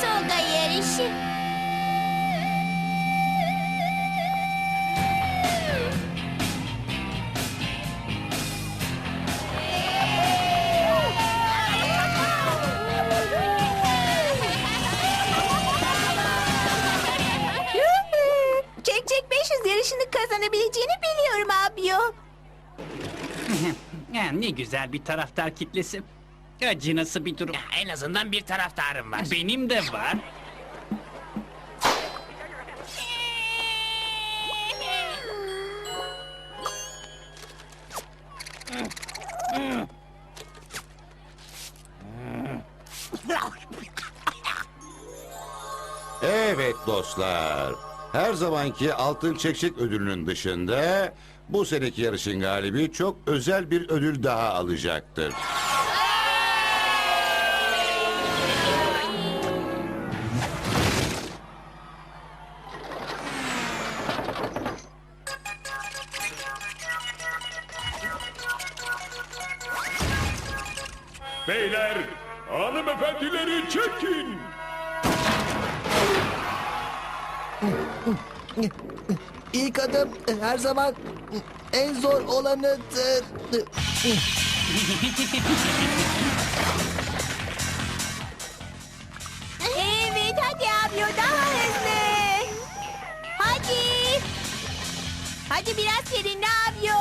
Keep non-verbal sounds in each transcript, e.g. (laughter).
Soga yarışı. Çek çek 500 yarışını kazanabileceğini biliyorum abiyo. (laughs) Ya, ne güzel bir taraftar kitlesi. Acınası bir durum. En azından bir taraftarım var. Benim de var. Evet dostlar. Her zamanki altın çekçek ödülünün dışında bu seneki yarışın galibi çok özel bir ödül daha alacaktır. Beyler, hanımefendileri çekin. İlk adım her zaman en zor olanıdır. Evet hadi abiyo daha hızlı. Hadi. Hadi biraz serinle abiyo.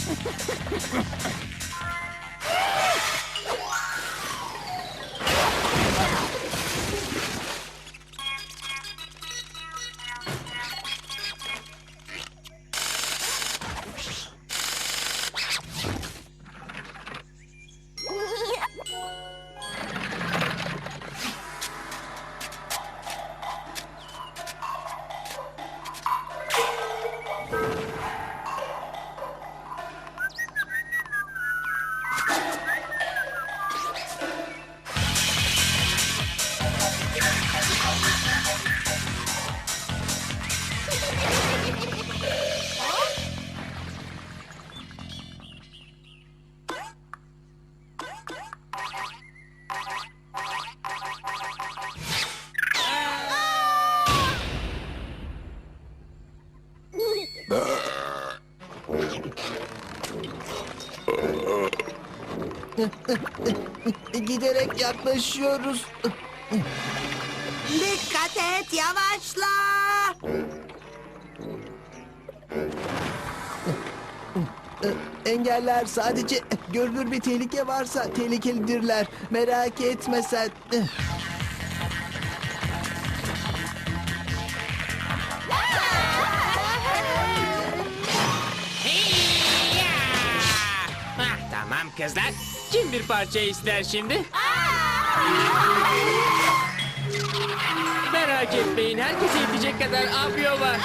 Ha ha ha ha! Giderek yaklaşıyoruz. Dikkat et yavaşla. Engeller sadece görünür bir tehlike varsa tehlikelidirler. Merak etme sen. tamam kızlar. Kim bir parça ister şimdi? Merak etmeyin, herkese yetecek kadar afyo var. (laughs)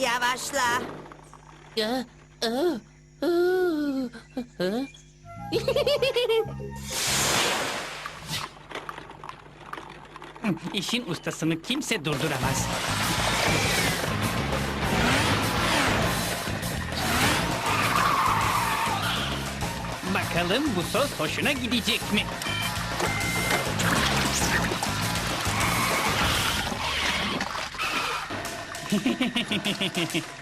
Yavaşla. (laughs) İşin ustasını kimse durduramaz. Bakalım bu sos hoşuna gidecek mi? (laughs)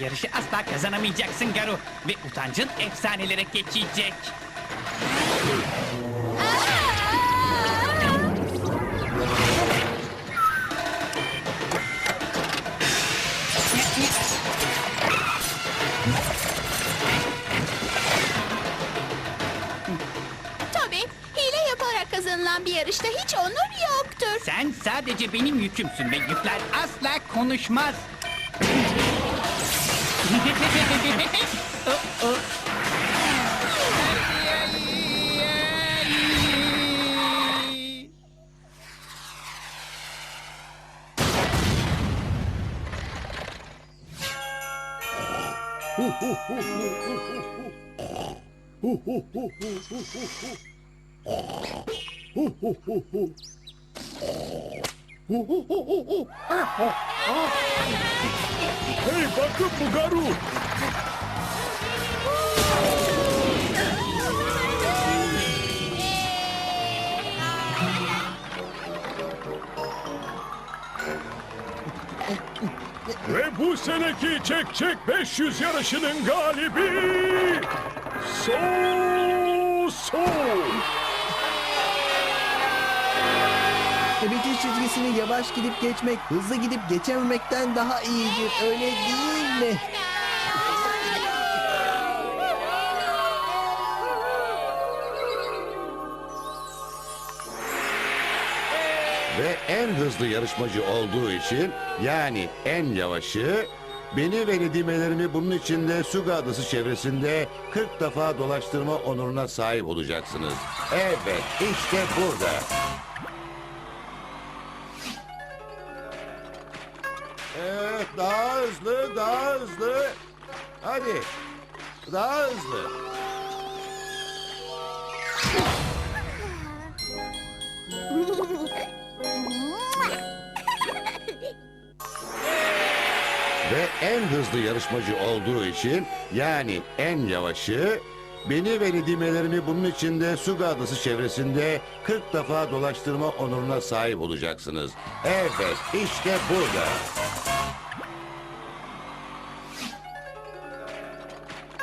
yarışı asla kazanamayacaksın Garu. Ve utancın efsanelere geçecek. kazanılan bir yarışta hiç onur yoktur. Sen sadece benim yükümsün ve yükler asla konuşmaz. oh, oh. Oh, oh. Hey bakın bu Garu. Ve bu seneki Çek Çek 500 yarışının galibi... So So. Bitiş çizgisini yavaş gidip geçmek, hızlı gidip geçememekten daha iyidir. Öyle değil mi? Ve en hızlı yarışmacı olduğu için yani en yavaşı beni ve nedimelerimi bunun içinde Suga Adası çevresinde 40 defa dolaştırma onuruna sahip olacaksınız. Evet işte burada. Evet daha hızlı daha hızlı. Hadi daha hızlı. Ve en hızlı yarışmacı olduğu için yani en yavaşı beni ve nedimelerimi bunun içinde Suga Adası çevresinde 40 defa dolaştırma onuruna sahip olacaksınız. Evet işte burada.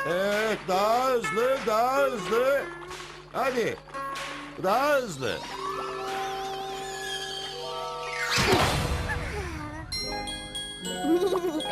Evet daha hızlı daha hızlı. Hadi daha hızlı. (laughs)